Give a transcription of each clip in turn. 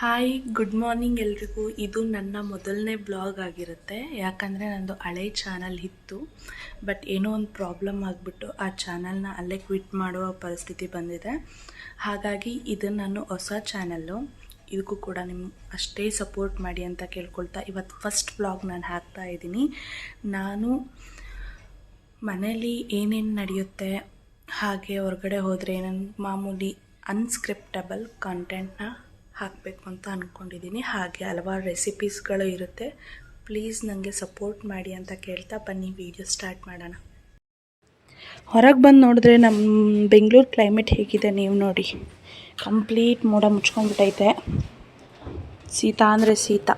Hi good morning ಎಲ್ರಿಗೂ. ಇದು ನನ್ನ ಮೊದಲನೇ ಬ್ಲಾಗ್ ಆಗಿರುತ್ತೆ. ಯಾಕಂದರೆ ನಂದು ಹಳೆ ಚಾನಲ್ ಇತ್ತು. ಬಟ್ ಏನೋ ಒಂದು ಪ್ರಾಬ್ಲಮ್ ಆಗಿಬಿಟ್ಟು ಆ ಚಾನಲ್ನ ಅಲ್ಲೇ ಕ್ವಿಟ್ ಮಾಡುವ ಪರಿಸ್ಥಿತಿ ಬಂದಿದೆ. ಹಾಗಾಗಿ ಇದು ನಾನು ಹೊಸ ಚಾನಲ್ಲು ಇದಕ್ಕೂ ಕೂಡ ನಿಮ್ಮ ಅಷ್ಟೇ ಸಪೋರ್ಟ್ ಮಾಡಿ ಅಂತ ಕೇಳ್ಕೊಳ್ತಾ ಇವತ್ತು ಫಸ್ಟ್ ಬ್ಲಾಗ್ ನಾನು ಹಾಕ್ತಾ ಇದ್ದೀನಿ. ನಾನು ಮನೇಲಿ ಏನೇನು ನಡೆಯುತ್ತೆ, ಹಾಗೆ ಹೊರಗಡೆ ಹೋದರೆ ಏನೇನು ಮಾಮೂಲಿ ಅನ್ಸ್ಕ್ರಿಪ್ಟಬಲ್ ಕಾಂಟೆಂಟ್ನ ಹಾಕಬೇಕು ಅಂತ ಅಂದ್ಕೊಂಡಿದ್ದೀನಿ ಹಾಗೆ ಹಲವಾರು ರೆಸಿಪೀಸ್ಗಳು ಇರುತ್ತೆ. ಪ್ಲೀಸ್ ನನಗೆ ಸಪೋರ್ಟ್ ಮಾಡಿ ಅಂತ ಕೇಳ್ತಾ ಬನ್ನಿ ವಿಡಿಯೋ ಸ್ಟಾರ್ಟ್ ಮಾಡೋಣ. ಹೊರಗೆ ಬಂದು ನೋಡಿದ್ರೆ ನಮ್ಮ ಬೆಂಗಳೂರು ಕ್ಲೈಮೇಟ್ ಹೇಗಿದೆ ನೀವು ನೋಡಿ. ಕಂಪ್ಲೀಟ್ ಮೋಡ ಮುಚ್ಕೊಂಡ್ಬಿಟ್ಟೈತೆ ಶೀತ ಅಂದರೆ ಶೀತ.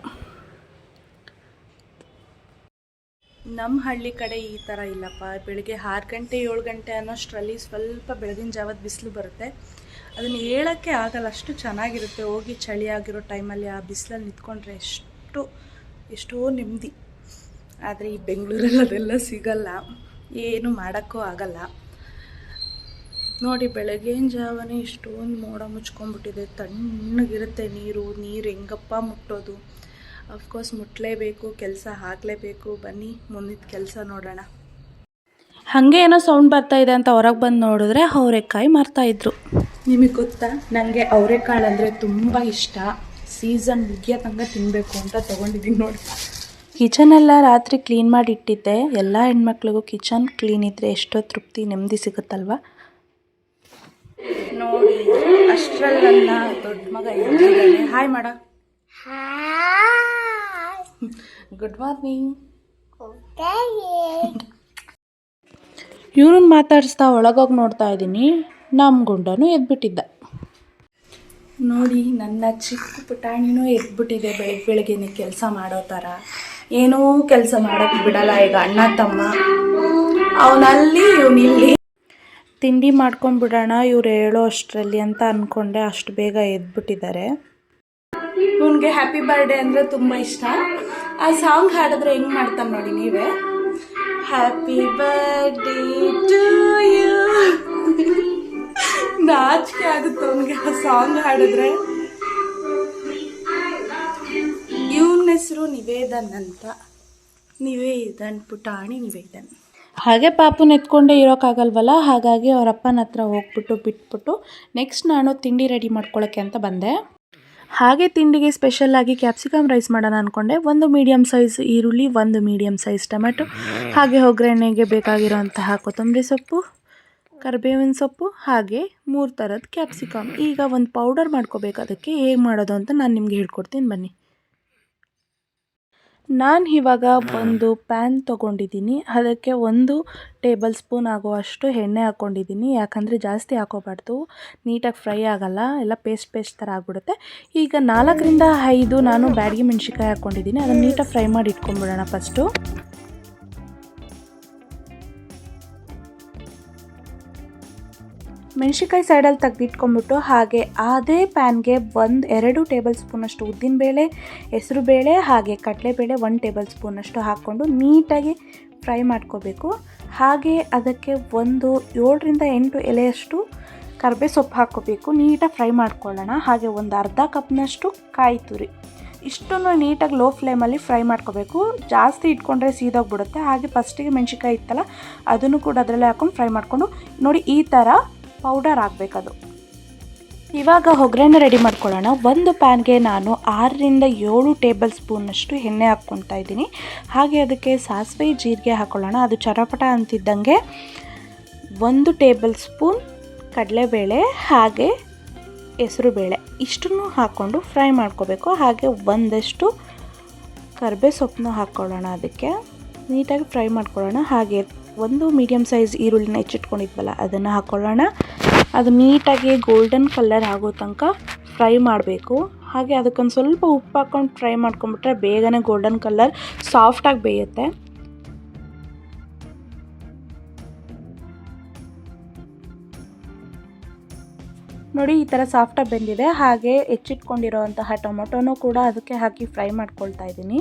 ನಮ್ಮ ಹಳ್ಳಿ ಕಡೆ ಈ ಥರ ಇಲ್ಲಪ್ಪ. ಬೆಳಿಗ್ಗೆ ಆರು ಗಂಟೆ ಏಳು ಗಂಟೆ ಅನ್ನೋಷ್ಟರಲ್ಲಿ ಸ್ವಲ್ಪ ಬೆಳಗಿನ ಜಾವದ ಬಿಸಿಲು ಬರುತ್ತೆ. ಅದನ್ನು ಹೇಳೋಕ್ಕೆ ಆಗಲ್ಲ. ಅಷ್ಟು ಚೆನ್ನಾಗಿರುತ್ತೆ. ಹೋಗಿ ಚಳಿ ಆಗಿರೋ ಟೈಮಲ್ಲಿ ಆ ಬಿಸಿಲಲ್ಲಿ ನಿಂತ್ಕೊಂಡ್ರೆ ಎಷ್ಟು, ಎಷ್ಟೋ ನೆಮ್ಮದಿ. ಆದರೆ ಈ ಬೆಂಗಳೂರಲ್ಲಿ ಅದೆಲ್ಲ ಸಿಗಲ್ಲ. ಏನು ಮಾಡೋಕ್ಕೂ ಆಗಲ್ಲ. ನೋಡಿ ಬೆಳಗಿನ ಜಾವನೇ ಇಷ್ಟೊಂದು ಮೋಡ ಮುಚ್ಕೊಂಡ್ಬಿಟ್ಟಿದೆ. ತಣ್ಣಗಿರುತ್ತೆ ನೀರು. ನೀರು ಹೆಂಗಪ್ಪ ಮುಟ್ಟೋದು. ಅಫ್ಕೋರ್ಸ್ ಮುಟ್ಟಲೇಬೇಕು ಕೆಲಸ ಹಾಕಲೇಬೇಕು ಬನ್ನಿ, ಮುಂದಿನ ಕೆಲಸ ನೋಡೋಣ. ಹಾಗೆ ಏನೋ ಸೌಂಡ್ ಬರ್ತಾ ಇದೆ ಅಂತ ಹೊರಗೆ ಬಂದು ನೋಡಿದ್ರೆ ಅವರೆಕಾಯಿ ಮಾರ್ತಾಯಿದ್ರು ನಿಮಗೆ ಗೊತ್ತಾ? ನನಗೆ ಅವರೆಕಾಳು ಅಂದರೆ ತುಂಬ ಇಷ್ಟ. ಸೀಸನ್ ಮುಗಿಯೋ ತನಕ ತಿನ್ನಬೇಕು ಅಂತ ತೊಗೊಂಡಿದ್ದೀನಿ ನೋಡಿ. ಕಿಚನೆಲ್ಲ ರಾತ್ರಿ ಕ್ಲೀನ್ ಮಾಡಿ ಇಟ್ಟಿದ್ದೆ. ಎಲ್ಲ ಹೆಣ್ಮಕ್ಳಿಗೂ ಕಿಚನ್ ಕ್ಲೀನ್ ಇದ್ದರೆ ಎಷ್ಟೋ ತೃಪ್ತಿ ನೆಮ್ಮದಿ ಸಿಗುತ್ತಲ್ವ? ನೋಡಿ ಅಷ್ಟರಲ್ಲಿ ನನ್ನ ದೊಡ್ಡ ಮಗ ಎದ್ದಿದ್ದಾನೆ. ಹಾಯ್ ಮಾಡ ಗುಡ್ ಮಾರ್ನಿಂಗ್ ಇವ್ರನ್ನ ಮಾತಾಡಿಸ್ತಾ ಒಳಗೋಗಿ ನೋಡ್ತಾ ಇದ್ದೀನಿ ನಮ್ಮ ಗುಂಡನು ಎದ್ಬಿಟ್ಟಿದ್ದ. ನೋಡಿ ನನ್ನ ಚಿಕ್ಕ ಪುಟಾಣಿನೂ ಎದ್ಬಿಟ್ಟಿದೆ ಬೆಳಗ್ಗೆ ಬೆಳಗ್ಗೆನೆ ಕೆಲಸ ಮಾಡೋ ಥರ ಏನೂ ಕೆಲಸ ಮಾಡೋಕ್ಕೆ ಬಿಡಲ್ಲ ಈಗ ಅಣ್ಣ ತಮ್ಮ. ಅವನಲ್ಲಿ ಇವನಿಲ್ಲಿ ತಿಂಡಿ ಮಾಡ್ಕೊಂಡ್ಬಿಡೋಣ ಇವ್ರು ಹೇಳೋ ಅಷ್ಟರಲ್ಲಿ ಅಂತ ಅಂದ್ಕೊಂಡೆ ಅಷ್ಟು ಬೇಗ ಎದ್ಬಿಟ್ಟಿದ್ದಾರೆ. ಇವನಿಗೆ ಹ್ಯಾಪಿ ಬರ್ಡೇ ಅಂದರೆ ತುಂಬ ಇಷ್ಟ. ಆ ಸಾಂಗ್ ಹಾಡಿದ್ರೆ ಹೆಂಗೆ ಮಾಡ್ತಾನೆ ನೋಡಿ ನೀವೇ? ಹ್ಯಾಪಿ ಬರ್ಡೇ ನಾಚಿಕೆ ಆಗುತ್ತೆ ಅವನಿಗೆ ಆ ಸಾಂಗ್ ಹಾಡಿದ್ರೆ. ಇವನ ಹೆಸರು ನಿವೇದನ್ ಅಂತ. ನಿವೇದನ್ ಪುಟಾಣಿ ನಿವೇದನ್. ಹಾಗೆ ಪಾಪುನ ಎತ್ಕೊಂಡೇ ಇರೋಕ್ಕಾಗಲ್ವಲ್ಲ ಹಾಗಾಗಿ ಅವ್ರ ಹತ್ರ ಹೋಗ್ಬಿಟ್ಟು, ಬಿಟ್ಬಿಟ್ಟು ನೆಕ್ಸ್ಟ್ ನಾನು ತಿಂಡಿ ರೆಡಿ ಮಾಡ್ಕೊಳ್ಳೋಕ್ಕೆ ಅಂತ ಬಂದೆ. ಹಾಗೆ ತಿಂಡಿಗೆ ಸ್ಪೆಷಲ್ಲಾಗಿ ಕ್ಯಾಪ್ಸಿಕಮ್ ರೈಸ್ ಮಾಡೋಣ ಅಂದ್ಕೊಂಡೆ ಒಂದು ಮೀಡಿಯಮ್ ಸೈಜ್ ಈರುಳ್ಳಿ, ಒಂದು ಮೀಡಿಯಮ್ ಸೈಜ್ ಟೊಮೆಟೊ ಹಾಗೆ ಒಗ್ಗರಣೆಗೆ ಬೇಕಾಗಿರೋಂತಹ ಕೊತ್ತಂಬರಿ ಸೊಪ್ಪು. ಕರಿಬೇವಿನ ಸೊಪ್ಪು ಹಾಗೆ ಮೂರು ಥರದ ಕ್ಯಾಪ್ಸಿಕಮ್ ಈಗ ಒಂದು ಪೌಡರ್ ಮಾಡ್ಕೋಬೇಕು. ಅದಕ್ಕೆ ಹೇಗೆ ಮಾಡೋದು ಅಂತ ನಾನು ನಿಮ್ಗೆ ಹೇಳ್ಕೊಡ್ತೀನಿ. ಬನ್ನಿ. ನಾನು ಇವಾಗ ಒಂದು ಪ್ಯಾನ್ ತೊಗೊಂಡಿದ್ದೀನಿ. ಅದಕ್ಕೆ ಒಂದು ಟೇಬಲ್ ಸ್ಪೂನ್ ಆಗುವಷ್ಟು ಎಣ್ಣೆ ಹಾಕ್ಕೊಂಡಿದ್ದೀನಿ ಯಾಕಂದರೆ ಜಾಸ್ತಿ ಹಾಕೋಬಾರ್ದು. ನೀಟಾಗಿ ಫ್ರೈ ಆಗಲ್ಲ. ಎಲ್ಲ ಪೇಸ್ಟ್ ಪೇಸ್ಟ್ ಥರ ಆಗಿಬಿಡುತ್ತೆ. ಈಗ ನಾಲ್ಕರಿಂದ ಐದು ನಾನು ಬ್ಯಾಡಿಗೆ ಮೆಣಸಿಕಾಯಿ ಹಾಕ್ಕೊಂಡಿದ್ದೀನಿ ಅದನ್ನು ನೀಟಾಗಿ ಫ್ರೈ ಮಾಡಿ ಇಟ್ಕೊಂಡ್ಬಿಡೋಣ ಫಸ್ಟು ಮೆಣಸಿಕಾಯಿ ಸೈಡಲ್ಲಿ ತೆಗೆದಿಟ್ಕೊಂಡ್ಬಿಟ್ಟು ಹಾಗೆ ಅದೇ ಪ್ಯಾನ್ಗೆ ಒಂದು ಎರಡು ಟೇಬಲ್ ಸ್ಪೂನಷ್ಟು ಉದ್ದಿನಬೇಳೆ ಹೆಸರುಬೇಳೆ ಹಾಗೆ ಕಡಲೆಬೇಳೆ ಒಂದು ಟೇಬಲ್ ಸ್ಪೂನಷ್ಟು ಹಾಕ್ಕೊಂಡು ನೀಟಾಗಿ ಫ್ರೈ ಮಾಡ್ಕೋಬೇಕು. ಹಾಗೆ ಅದಕ್ಕೆ ಒಂದು ಏಳರಿಂದ ಎಂಟು ಎಲೆಯಷ್ಟು ಕರ್ಬೆ ಸೊಪ್ಪು ಹಾಕ್ಕೋಬೇಕು. ನೀಟಾಗಿ ಫ್ರೈ ಮಾಡ್ಕೊಳ್ಳೋಣ. ಹಾಗೆ ಒಂದು ಅರ್ಧ ಕಪ್ನಷ್ಟು ಕಾಯಿ ತುರಿ. ಇಷ್ಟನ್ನು ನೀಟಾಗಿ ಲೋ ಫ್ಲೇಮಲ್ಲಿ ಫ್ರೈ ಮಾಡ್ಕೋಬೇಕು. ಜಾಸ್ತಿ ಇಟ್ಕೊಂಡ್ರೆ ಸೀದೋಗ್ಬಿಡುತ್ತೆ. ಹಾಗೆ ಫಸ್ಟಿಗೆ ಮೆಣಸಿಕಾಯಿ ಇತ್ತಲ್ಲ, ಅದನ್ನು ಕೂಡ ಅದರಲ್ಲೇ ಹಾಕೊಂಡು ಫ್ರೈ ಮಾಡಿಕೊಂಡು ನೋಡಿ ಈ ಥರ ಪೌಡರ್ ಆಗಬೇಕದು ಇವಾಗ ಒಗ್ಗರಣೆ ರೆಡಿ ಮಾಡ್ಕೊಳ್ಳೋಣ. ಒಂದು ಪ್ಯಾನ್ಗೆ ನಾನು ಆರರಿಂದ ಏಳು ಟೇಬಲ್ ಸ್ಪೂನಷ್ಟು ಎಣ್ಣೆ ಹಾಕ್ಕೊತಾ ಇದ್ದೀನಿ. ಹಾಗೆ ಅದಕ್ಕೆ ಸಾಸಿವೆ, ಜೀರಿಗೆ ಹಾಕ್ಕೊಳ್ಳೋಣ. ಅದು ಚರಪಟ ಅಂತಿದ್ದಂಗೆ ಒಂದು ಟೇಬಲ್ ಸ್ಪೂನ್ ಕಡಲೆಬೇಳೆ ಹಾಗೆ ಹೆಸರುಬೇಳೆ ಇಷ್ಟನ್ನು ಹಾಕ್ಕೊಂಡು ಫ್ರೈ ಮಾಡ್ಕೋಬೇಕು. ಹಾಗೆ ಒಂದಷ್ಟು ಕರ್ಬೇ ಸೊಪ್ಪನ್ನು ಹಾಕ್ಕೊಳ್ಳೋಣ ಅದಕ್ಕೆ. ನೀಟಾಗಿ ಫ್ರೈ ಮಾಡ್ಕೊಳ್ಳೋಣ. ಹಾಗೆ ಒಂದು ಮೀಡಿಯಮ್ ಸೈಜ್ ಈರುಳ್ಳಿನ ಹೆಚ್ಚಿಟ್ಕೊಂಡಿದ್ವಲ್ಲ, ಅದನ್ನು ಹಾಕ್ಕೊಳ್ಳೋಣ ಅದು ನೀಟಾಗಿ ಗೋಲ್ಡನ್ ಕಲರ್ ಆಗೋ ತನಕ ಫ್ರೈ ಮಾಡಬೇಕು. ಹಾಗೆ ಅದಕ್ಕೊಂದು ಸ್ವಲ್ಪ ಉಪ್ಪು ಹಾಕ್ಕೊಂಡು ಫ್ರೈ ಮಾಡ್ಕೊಂಬಿಟ್ರೆ ಬೇಗನೆ ಗೋಲ್ಡನ್ ಕಲರ್ ಸಾಫ್ಟಾಗಿ ಬೇಯುತ್ತೆ. ನೋಡಿ, ಈ ಥರ ಸಾಫ್ಟಾಗಿ ಬೆಂದಿದೆ. ಹಾಗೆ ಹೆಚ್ಚಿಟ್ಕೊಂಡಿರೋವಂತಹ ಟೊಮೊಟೊನೂ ಕೂಡ ಅದಕ್ಕೆ ಹಾಕಿ ಫ್ರೈ ಮಾಡ್ಕೊಳ್ತಾ ಇದ್ದೀನಿ.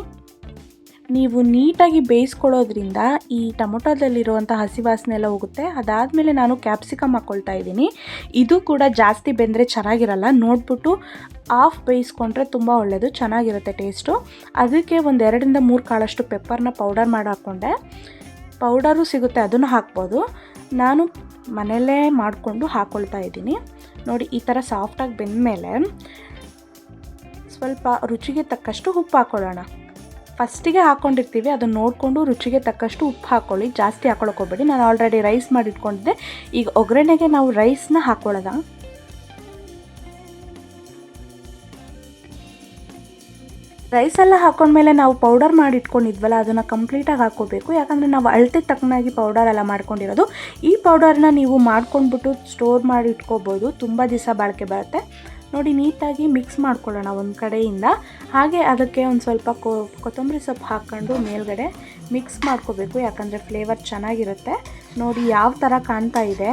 ನೀವು ನೀಟಾಗಿ ಬೇಯಿಸ್ಕೊಳ್ಳೋದ್ರಿಂದ ಈ ಟೊಮೊಟೊದಲ್ಲಿರುವಂಥ ಹಸಿ ವಾಸನೆ ಎಲ್ಲ ಹೋಗುತ್ತೆ. ಅದಾದಮೇಲೆ ನಾನು ಕ್ಯಾಪ್ಸಿಕಮ್ ಹಾಕ್ಕೊಳ್ತಾ ಇದ್ದೀನಿ. ಇದು ಕೂಡ ಜಾಸ್ತಿ ಬೆಂದರೆ ಚೆನ್ನಾಗಿರಲ್ಲ. ನೋಡ್ಬಿಟ್ಟು ಆಫ್ ಬೇಯಿಸ್ಕೊಂಡ್ರೆ ತುಂಬ ಒಳ್ಳೆಯದು ಚೆನ್ನಾಗಿರುತ್ತೆ ಟೇಸ್ಟು. ಅದಕ್ಕೆ ಒಂದು ಎರಡರಿಂದ ಮೂರು ಕಾಳಷ್ಟು ಪೆಪ್ಪರ್ನ ಪೌಡರ್ ಮಾಡಿ ಹಾಕ್ಕೊಂಡೆ. ಪೌಡರು ಸಿಗುತ್ತೆ, ಅದನ್ನು ಹಾಕ್ಬೋದು. ನಾನು ಮನೆಯಲ್ಲೇ ಮಾಡಿಕೊಂಡು ಹಾಕ್ಕೊಳ್ತಾ ಇದ್ದೀನಿ. ನೋಡಿ, ಈ ಥರ ಸಾಫ್ಟಾಗಿ ಬೆಂದಮೇಲೆ ಸ್ವಲ್ಪ ರುಚಿಗೆ ತಕ್ಕಷ್ಟು ಉಪ್ಪು ಹಾಕ್ಕೊಳ್ಳೋಣ ಫಸ್ಟಿಗೆ ಹಾಕ್ಕೊಂಡಿರ್ತೀವಿ ಅದನ್ನು ನೋಡಿಕೊಂಡು ರುಚಿಗೆ ತಕ್ಕಷ್ಟು ಉಪ್ಪು ಹಾಕ್ಕೊಳ್ಳಿ ಜಾಸ್ತಿ ಹಾಕ್ಕೊಳಕ್ಕೆ ಹೋಗ್ಬೇಡಿ. ನಾನು ಆಲ್ರೆಡಿ ರೈಸ್ ಮಾಡಿಟ್ಕೊಂಡಿದ್ದೆ. ಈಗ ಒಗ್ಗರಣೆಗೆ ನಾವು ರೈಸ್ನ ಹಾಕ್ಕೊಳ್ಳೋದ ರೈಸ್ ಎಲ್ಲ ಹಾಕೊಂಡ್ಮೇಲೆ ನಾವು ಪೌಡರ್ ಮಾಡಿ ಇಟ್ಕೊಂಡಿದ್ವಲ್ಲ ಅದನ್ನು ಕಂಪ್ಲೀಟಾಗಿ ಹಾಕೋಬೇಕು. ಯಾಕಂದರೆ ನಾವು ಅಳತೆ ತಕ್ಕನಾಗಿ ಪೌಡರ್ ಎಲ್ಲ ಮಾಡ್ಕೊಂಡಿರೋದು. ಈ ಪೌಡರ್ನ ನೀವು ಮಾಡ್ಕೊಂಡ್ಬಿಟ್ಟು ಸ್ಟೋರ್ ಮಾಡಿ ಇಟ್ಕೋಬೋದು ತುಂಬ ದಿವಸ ಬಾಳಿಕೆ ಬರುತ್ತೆ. ನೋಡಿ, ನೀಟಾಗಿ ಮಿಕ್ಸ್ ಮಾಡ್ಕೊಳ್ಳೋಣ ಒಂದು ಕಡೆಯಿಂದ. ಹಾಗೆ ಅದಕ್ಕೆ ಒಂದು ಸ್ವಲ್ಪ ಕೊ, ಕೊತ್ತಂಬರಿ ಸೊಪ್ಪು ಹಾಕ್ಕೊಂಡು ಮೇಲ್ಗಡೆ ಮಿಕ್ಸ್ ಮಾಡ್ಕೋಬೇಕು. ಯಾಕಂದರೆ ಫ್ಲೇವರ್ ಚೆನ್ನಾಗಿರುತ್ತೆ. ನೋಡಿ, ಯಾವ ಥರ ಕಾಣ್ತಾ ಇದೆ.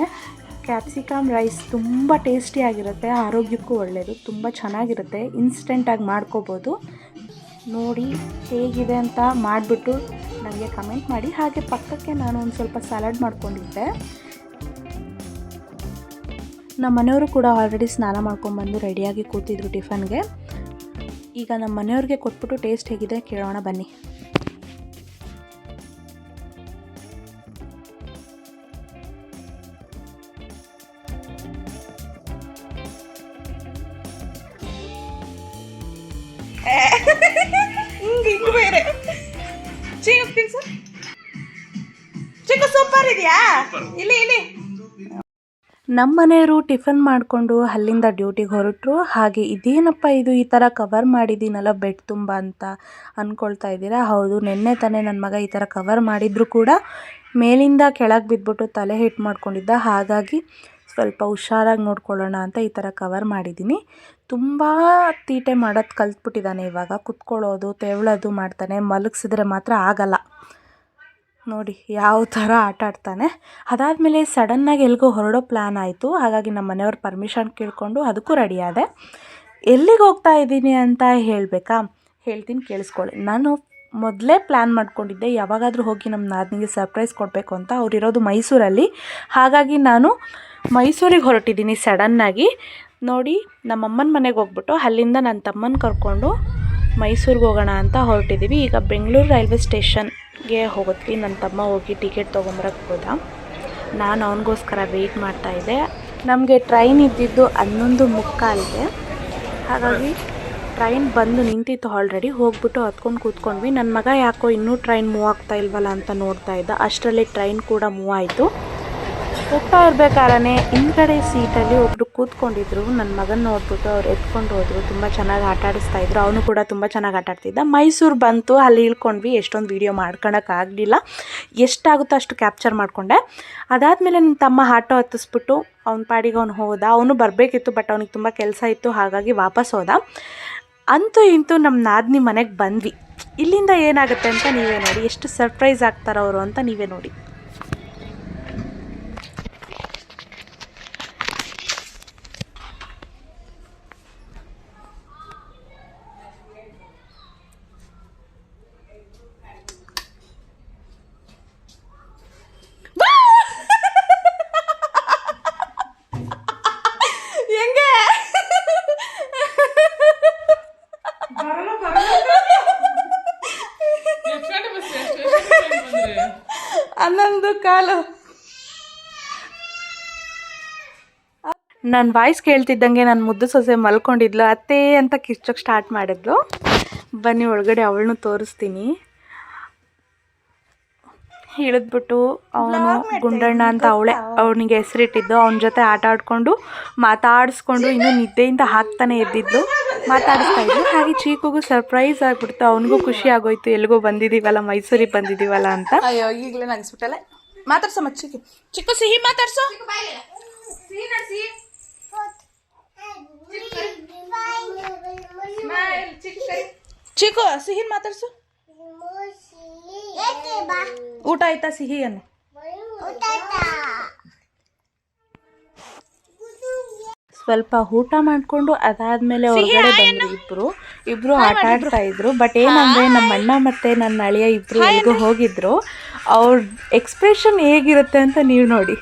ಕ್ಯಾಪ್ಸಿಕಮ್ ರೈಸ್ ತುಂಬ ಟೇಸ್ಟಿಯಾಗಿರುತ್ತೆ ಆರೋಗ್ಯಕ್ಕೂ ಒಳ್ಳೆಯದು ತುಂಬ ಚೆನ್ನಾಗಿರುತ್ತೆ. ಇನ್ಸ್ಟೆಂಟಾಗಿ ಮಾಡ್ಕೋಬೋದು. ನೋಡಿ ಹೇಗಿದೆ ಅಂತ ಮಾಡಿಬಿಟ್ಟು ನನಗೆ ಕಮೆಂಟ್ ಮಾಡಿ. ಹಾಗೆ ಪಕ್ಕಕ್ಕೆ ನಾನು ಒಂದು ಸ್ವಲ್ಪ ಸಲಾಡ್ ಮಾಡ್ಕೊಂಡಿದ್ದೆ. ನಮ್ಮ ಮನೆಯವರು ಕೂಡ ಆಲ್ರೆಡಿ ಸ್ನಾನ ಮಾಡ್ಕೊಂಡ್ಬಂದು ರೆಡಿಯಾಗಿ ಕೂತಿದ್ರು ಟಿಫನ್ಗೆ ಈಗ ನಮ್ಮ ಮನೆಯವ್ರಿಗೆ ಕೊಟ್ಬಿಟ್ಟು ಟೇಸ್ಟ್ ಹೇಗಿದೆ ಕೇಳೋಣ ಬನ್ನಿ. ನಮ್ಮ ಮನೆಯವರು ಟಿಫನ್ ಮಾಡಿಕೊಂಡು ಅಲ್ಲಿಂದ ಡ್ಯೂಟಿಗೆ ಹೊರಟರು. ಹಾಗೆ ಇದೇನಪ್ಪ ಇದು? ಈ ಥರ ಕವರ್ ಮಾಡಿದ್ದೀನಲ್ಲ ಬೆಡ್ ತುಂಬ ಅಂತ ಅಂದ್ಕೊಳ್ತಾ ಇದ್ದೀರಾ? ಹೌದು, ನಿನ್ನೆ ತಾನೇ ನನ್ನ ಮಗ ಈ ಥರ ಕವರ್ ಮಾಡಿದ್ರು ಕೂಡ. ಮೇಲಿಂದ ಕೆಳಗೆ ಬಿದ್ದುಬಿಟ್ಟು ತಲೆ ಹಿಟ್ ಮಾಡ್ಕೊಂಡಿದ್ದ. ಹಾಗಾಗಿ ಸ್ವಲ್ಪ ಹುಷಾರಾಗಿ ನೋಡ್ಕೊಳ್ಳೋಣ ಅಂತ ಈ ಥರ ಕವರ್ ಮಾಡಿದ್ದೀನಿ. ತುಂಬ ತೀಟೆ ಮಾಡೋದು ಕಲ್ತ್ಬಿಟ್ಟಿದ್ದಾನೆ ಇವಾಗ. ಕುತ್ಕೊಳ್ಳೋದು, ತೆವಳೋದು ಮಾಡ್ತಾನೆ. ಮಲಗಿಸಿದ್ರೆ ಮಾತ್ರ ಆಗಲ್ಲ. ನೋಡಿ, ಯಾವ ಥರ ಆಟ ಆಡ್ತಾನೆ. ಅದಾದಮೇಲೆ ಸಡನ್ನಾಗಿ ಎಲ್ಲಿಗೋ ಹೊರಡೋ ಪ್ಲ್ಯಾನ್ ಆಯಿತು. ಹಾಗಾಗಿ ನಮ್ಮ ಮನೆಯವ್ರ ಪರ್ಮಿಷನ್ ಕೇಳಿಕೊಂಡು ಅದಕ್ಕೂ ರೆಡಿ ಆದೆ. ಎಲ್ಲಿಗೆ ಹೋಗ್ತಾ ಇದ್ದೀನಿ ಅಂತ ಹೇಳಬೇಕಾ? ಹೇಳ್ತೀನಿ, ಕೇಳಿಸ್ಕೊಳ್ಳಿ. ನಾನು ಮೊದಲೇ ಪ್ಲ್ಯಾನ್ ಮಾಡ್ಕೊಂಡಿದ್ದೆ, ಯಾವಾಗಾದರೂ ಹೋಗಿ ನಮ್ಮ ನಾದಿನಿಗೆ ಸರ್ಪ್ರೈಸ್ ಕೊಡಬೇಕು ಅಂತ. ಅವರಿರೋದು ಮೈಸೂರಲ್ಲಿ. ಹಾಗಾಗಿ ನಾನು ಮೈಸೂರಿಗೆ ಹೊರಟಿದ್ದೀನಿ ಸಡನ್ನಾಗಿ ನೋಡಿ ನಮ್ಮಮ್ಮನ ಮನೆಗೆ ಹೋಗ್ಬಿಟ್ಟು ಅಲ್ಲಿಂದ ನನ್ನ ತಮ್ಮನ ಕರ್ಕೊಂಡು ಮೈಸೂರಿಗೆ ಹೋಗೋಣ ಅಂತ ಹೊರಟಿದ್ದೀವಿ ಈಗ ಬೆಂಗಳೂರು ರೈಲ್ವೆ ಸ್ಟೇಷನ್ಗೆ ಹೋಗೋದ್ವಿ ನನ್ನ ತಮ್ಮ ಹೋಗಿ ಟಿಕೆಟ್ ತೊಗೊಂಬರಕ್ಕೆ ಹೋದ. ನಾನು ಅವನಿಗೋಸ್ಕರ ವೆಯ್ಟ್ ಮಾಡ್ತಾಯಿದ್ದೆ ನಮಗೆ ಟ್ರೈನ್ ಇದ್ದಿದ್ದು ಹನ್ನೊಂದು ಮುಕ್ಕಾಲಿಗೆ ಹಾಗಾಗಿ ಟ್ರೈನ್ ಬಂದು ನಿಂತಿತ್ತು ಆಲ್ರೆಡಿ ಹೋಗ್ಬಿಟ್ಟು ಹತ್ಕೊಂಡು ಕೂತ್ಕೊಂಡ್ವಿ. ನನ್ನ ಮಗ ಯಾಕೋ ಇನ್ನೂ ಟ್ರೈನ್ ಮೂವ್ ಆಗ್ತಾ ಇಲ್ವಲ್ಲ ಅಂತ ನೋಡ್ತಾ ಇದ್ದ. ಅಷ್ಟರಲ್ಲಿ ಟ್ರೈನ್ ಕೂಡ ಮೂವ್ ಆಯಿತು. ಹೋಗ್ತಾ ಇರ್ಬೇಕಾದ್ರೆ ಹಿಂದ್ಗಡೆ ಸೀಟಲ್ಲಿ ಒಬ್ಬರು ಕೂತ್ಕೊಂಡಿದ್ರು. ನನ್ನ ಮಗನ ನೋಡ್ಬಿಟ್ಟು ಅವ್ರು ಎತ್ಕೊಂಡು ಹೋದ್ರು. ತುಂಬ ಚೆನ್ನಾಗಿ ಆಟ ಆಡಿಸ್ತಾ ಇದ್ರು. ಅವನು ಕೂಡ ತುಂಬ ಚೆನ್ನಾಗಿ ಆಟ ಆಡ್ತಿದ್ದ. ಮೈಸೂರು ಬಂತು. ಅಲ್ಲಿ ಇಳ್ಕೊಂಡ್ವಿ. ಎಷ್ಟೊಂದು ವೀಡಿಯೋ ಮಾಡ್ಕೊಳಕ್ಕಾಗಲಿಲ್ಲ ಎಷ್ಟಾಗುತ್ತೋ ಅಷ್ಟು ಕ್ಯಾಪ್ಚರ್ ಮಾಡಿಕೊಂಡೆ. ಅದಾದ್ಮೇಲೆ ನನ್ನ ತಮ್ಮ ಆಟೋ ಹತ್ತಿಸ್ಬಿಟ್ಟು ಅವ್ನ ಪಾಡಿಗೆ ಅವ್ನು ಹೋದ. ಅವನು ಬರಬೇಕಿತ್ತು ಬಟ್ ಅವ್ನಿಗೆ ತುಂಬ ಕೆಲಸ ಇತ್ತು. ಹಾಗಾಗಿ ವಾಪಸ್ ಹೋದ. ಅಂತೂ ಇಂತೂ ನಮ್ಮ ನಾದ್ನಿ ಮನೆಗೆ ಬಂದ್ವಿ. ಇಲ್ಲಿಂದ ಏನಾಗುತ್ತೆ ಅಂತ ನೀವೇ ನೋಡಿ. ಎಷ್ಟು ಸರ್ಪ್ರೈಸ್ ಆಗ್ತಾರೋ ಅವರು ಅಂತ ನೀವೇ ನೋಡಿ. ಕಾಲು. ನನ್ನ ವಾಯ್ಸ್ ಕೇಳ್ತಿದ್ದಂಗೆ ನನ್ನ ಮುದ್ದು ಸೊಸೆ ಮಲ್ಕೊಂಡಿದ್ಲು. ಅತ್ತೆ ಅಂತ ಕಿಚ್ಚೋಕ್ ಸ್ಟಾರ್ಟ್ ಮಾಡಿದ್ಲು. ಬನ್ನಿ ಒಳಗಡೆ ಅವಳನ್ನು ತೋರಿಸ್ತೀನಿ. ಇಳಿದ್ಬಿಟ್ಟು ಅವನು ಗುಂಡಣ್ಣ ಅಂತ ಅವಳೆ ಅವನಿಗೆ ಹೆಸರಿಟ್ಟಿದ್ದು. ಅವನ ಜೊತೆ ಆಟ ಆಡ್ಕೊಂಡು ಮಾತಾಡಿಸ್ಕೊಂಡು ಇನ್ನೂ ನಿದ್ದೆಯಿಂದ ಹಾಕ್ತಾನೆ ಇದ್ದಿದ್ದು ಮಾತಾಡಿಸ್ತಾ ಇದ್ಲು. ಹಾಗೆ ಚೀಕುಗೂ ಸರ್ಪ್ರೈಸ್ ಆಗಿಬಿಡ್ತು. ಅವನಿಗೂ ಖುಷಿ ಆಗೋಯ್ತು. ಎಲ್ಲಿಗೂ ಬಂದಿದ್ದೀವಲ್ಲ ಮೈಸೂರಿಗೆ ಬಂದಿದ್ದೀವಲ್ಲ ಅಂತ. ಈಗಲೇ ನಗಿಸ್ಬಿಟ್ಟಲ್ಲ ಮಾತಾಡ್ಸೋ ಮತ್ ಚಿಕ್ಕ. ಚಿಕ್ಕ ಸಿಹಿ ಮಾತಾಡ್ಸೋ? ಚಿಕ್ಕು ಸಿಹಿ ಮಾತಾಡ್ಸು. ಊಟ ಆಯ್ತಾ ಸಿಹಿ ಅನ್ನು? ಸ್ವಲ್ಪ ಊಟ ಮಾಡಿಕೊಂಡು ಅದಾದ್ಮೇಲೆ ಹೊರಗಡೆ ಬಂದ್ರು ಇಬ್ರು. ಇಬ್ರು ಆಟ ಆಡ್ತಾ ಇದ್ರು. ಬಟ್ ಏನಂದ್ರೆ ನಮ್ಮ ಅಣ್ಣ ಮತ್ತೆ ನನ್ನ ಅಳಿಯ ಇಬ್ರು ಎಲ್ಲಿಗೂ ಹೋಗಿದ್ರು. ಅವ್ರ ಎಕ್ಸ್ಪ್ರೆಷನ್ ಹೇಗಿರುತ್ತೆ ಅಂತ ನೀವು ನೋಡಿ.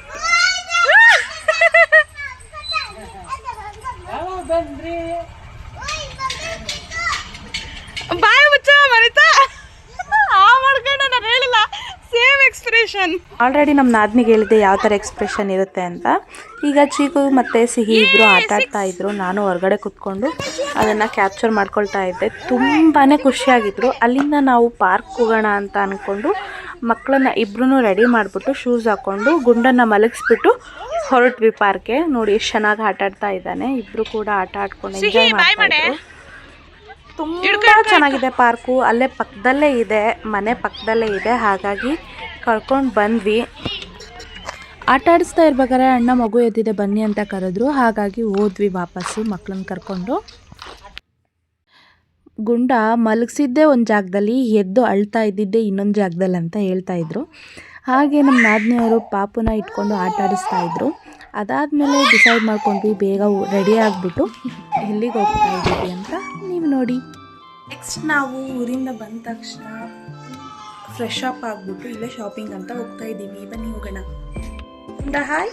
ಬಾಯ್ ಮುಚ್ಚ ಮನಿತಾ ಆ ಮಾಡ್ಕೊಂಡು ನಾನು ಹೇಳಿಲ್ಲ. ಸೇಮ್ ಎಕ್ಸ್ಪ್ರೆಷನ್ ಆಲ್ರೆಡಿ ನಮ್ಮ ನಾದ್ನಿಗೆ ಹೇಳಿದ್ದೆ ಯಾವ ಥರ ಎಕ್ಸ್ಪ್ರೆಷನ್ ಇರುತ್ತೆ ಅಂತ. ಈಗ ಚೀಕು ಮತ್ತು ಸಿಹಿ ಇಬ್ಬರು ಆಟ ಆಡ್ತಾ ಇದ್ರು. ನಾನು ಹೊರಗಡೆ ಕುತ್ಕೊಂಡು ಅದನ್ನು ಕ್ಯಾಪ್ಚರ್ ಮಾಡ್ಕೊಳ್ತಾ ಇದ್ದೆ. ತುಂಬಾ ಖುಷಿಯಾಗಿದ್ರು. ಅಲ್ಲಿಂದ ನಾವು ಪಾರ್ಕ್ ಹೋಗೋಣ ಅಂತ ಅಂದ್ಕೊಂಡು ಮಕ್ಕಳನ್ನ ಇಬ್ಬರೂ ರೆಡಿ ಮಾಡಿಬಿಟ್ಟು ಶೂಸ್ ಹಾಕ್ಕೊಂಡು ಗುಂಡನ್ನು ಮಲಗಿಸ್ಬಿಟ್ಟು ಹೊರಟ್ವಿ ಪಾರ್ಕ್ಗೆ ನೋಡಿ ಎಷ್ಟು ಚೆನ್ನಾಗಿ ಆಟ ಆಡ್ತಾ ಇದ್ದಾನೆ. ಇಬ್ರು ಕೂಡ ಆಟ ಆಡ್ಕೊಂಡು ಎಂಜಾಯ್ ಮಾಡ್ತಾ ಇದ್ರು. ತುಂಬ ಚೆನ್ನಾಗಿದೆ ಪಾರ್ಕು ಅಲ್ಲೇ ಪಕ್ಕದಲ್ಲೇ ಇದೆ. ಮನೆ ಪಕ್ಕದಲ್ಲೇ ಇದೆ. ಹಾಗಾಗಿ ಕರ್ಕೊಂಡು ಬಂದ್ವಿ. ಆಟ ಆಡಿಸ್ತಾ ಇರ್ಬೇಕಾದ್ರೆ ಅಣ್ಣ ಮಗು ಎದ್ದಿದೆ ಬನ್ನಿ ಅಂತ ಕರೆದ್ರು. ಹಾಗಾಗಿ ಹೋದ್ವಿ ವಾಪಸ್ಸು ಮಕ್ಕಳನ್ನ ಕರ್ಕೊಂಡು. ಗುಂಡ ಮಲಗಿಸಿದ್ದೆ ಒಂದು ಜಾಗದಲ್ಲಿ ಎದ್ದು ಅಳ್ತಾ ಇದ್ದಿದ್ದೆ ಇನ್ನೊಂದು ಜಾಗದಲ್ಲಿ ಅಂತ ಹೇಳ್ತಾ ಇದ್ರು. ಹಾಗೆ ನಮ್ಮ ನಾದಿನಿಯವರು ಪಾಪುನ ಇಟ್ಕೊಂಡು ಆಟ ಆಡಿಸ್ತಾ ಇದ್ರು. ಅದಾದಮೇಲೆ ಡಿಸೈಡ್ ಮಾಡ್ಕೊಂಡ್ವಿ ಬೇಗ ರೆಡಿ ಆಗಿಬಿಟ್ಟು ಎಲ್ಲಿಗೆ ಹೋಗ್ತಾ ಇದ್ದೀವಿ ಅಂತ ನೀವು ನೋಡಿ. ನೆಕ್ಸ್ಟ್ ನಾವು ಊರಿಂದ ಬಂದ ತಕ್ಷಣ ಫ್ರೆಶ್ ಅಪ್ ಆಗಿಬಿಟ್ಟು ಇಲ್ಲೇ ಶಾಪಿಂಗ್ ಅಂತ ಹೋಗ್ತಾ ಇದ್ದೀವಿ. ಬನ್ನಿ ಹೋಗೋಣ. ಹಾಯ್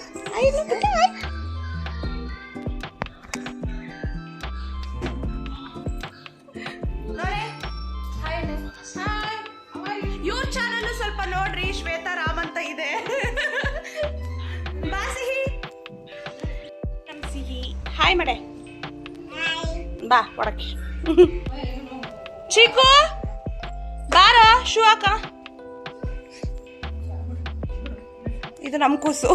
ಹಾಯ್ ಮಡೆ. ಬಾ ಒಡಕ್ಕೆ. ಚೀಕು ಬಾರ ಶೂ ಹಾಕ. ಇದು ನಮ್ ಕೂಸು.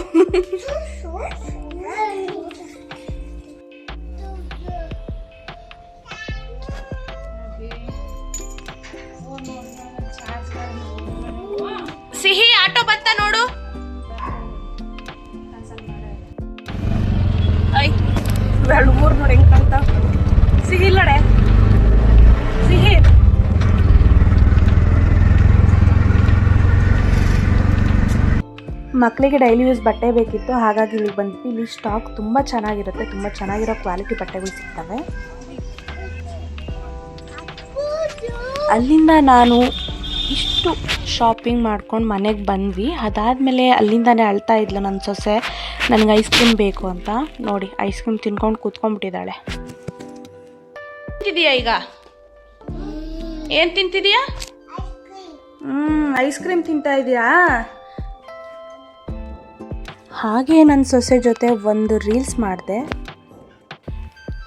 ಎರಡು ಮೂರು ನೋಡಿ ಹೆಂಗ್ ಕಾಣ್ತಾವ. ಸಿಹಿ ಮಕ್ಕಳಿಗೆ ಡೈಲಿ ಯೂಸ್ ಬಟ್ಟೆ ಬೇಕಿತ್ತು, ಹಾಗಾಗಿ ಇಲ್ಲಿಗೆ ಬಂದ್ವಿ ಇಲ್ಲಿ ಸ್ಟಾಕ್ ತುಂಬ ಚೆನ್ನಾಗಿರುತ್ತೆ, ತುಂಬ ಚೆನ್ನಾಗಿರೋ ಕ್ವಾಲಿಟಿ ಬಟ್ಟೆಗಳು ಸಿಗ್ತವೆ. ಅಲ್ಲಿಂದ ನಾನು ಇಷ್ಟು ಶಾಪಿಂಗ್ ಮಾಡ್ಕೊಂಡು ಮನೆಗೆ ಬಂದ್ವಿ. ಅದಾದಮೇಲೆ ಅಲ್ಲಿಂದಾನೇ ಅಳ್ತಾ ಇದ್ಲು ನನ್ನ ಸೊಸೆ. ನನಗೆ ಐಸ್ ಕ್ರೀಮ್ ಬೇಕು ಅಂತ. ನೋಡಿ ಐಸ್ ಕ್ರೀಮ್ ತಿನ್ಕೊಂಡು ಕೂತ್ಕೊಂಡ್ಬಿಟ್ಟಿದ್ದಾಳೆ. ತಿಂತಿದೀಯಾ ಈಗ? ಏನ್ ತಿಂತಿದೀಯಾ? ಹ್ಞೂ ಐಸ್ ಕ್ರೀಮ್ ತಿಂತಾ ಇದೀಯಾ? ಹಾಗೆ ನನ್ನ ಸೊಸೆ ಜೊತೆ ಒಂದು ರೀಲ್ಸ್ ಮಾಡಿದೆ.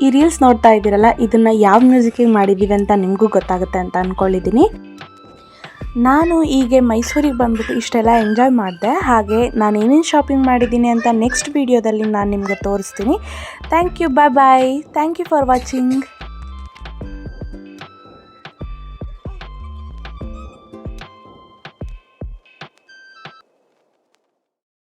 ಈ ರೀಲ್ಸ್ ನೋಡ್ತಾ ಇದ್ದೀರಲ್ಲ ಇದನ್ನು ಯಾವ ಮ್ಯೂಸಿಕಿಗೆ ಮಾಡಿದ್ದೀವಿ ಅಂತ ನಿಮಗೂ ಗೊತ್ತಾಗುತ್ತೆ ಅಂತ ಅಂದ್ಕೊಂಡಿದ್ದೀನಿ ನಾನು ಹೀಗೆ ಮೈಸೂರಿಗೆ ಬಂದ್ಬಿಟ್ಟು ಇಷ್ಟೆಲ್ಲ ಎಂಜಾಯ್ ಮಾಡಿದೆ. ಹಾಗೆ ನಾನು ಏನೇನು ಶಾಪಿಂಗ್ ಮಾಡಿದ್ದೀನಿ ಅಂತ ನೆಕ್ಸ್ಟ್ ವೀಡಿಯೋದಲ್ಲಿ ನಾನು ನಿಮಗೆ ತೋರಿಸ್ತೀನಿ. Thank you bye bye thank you for watching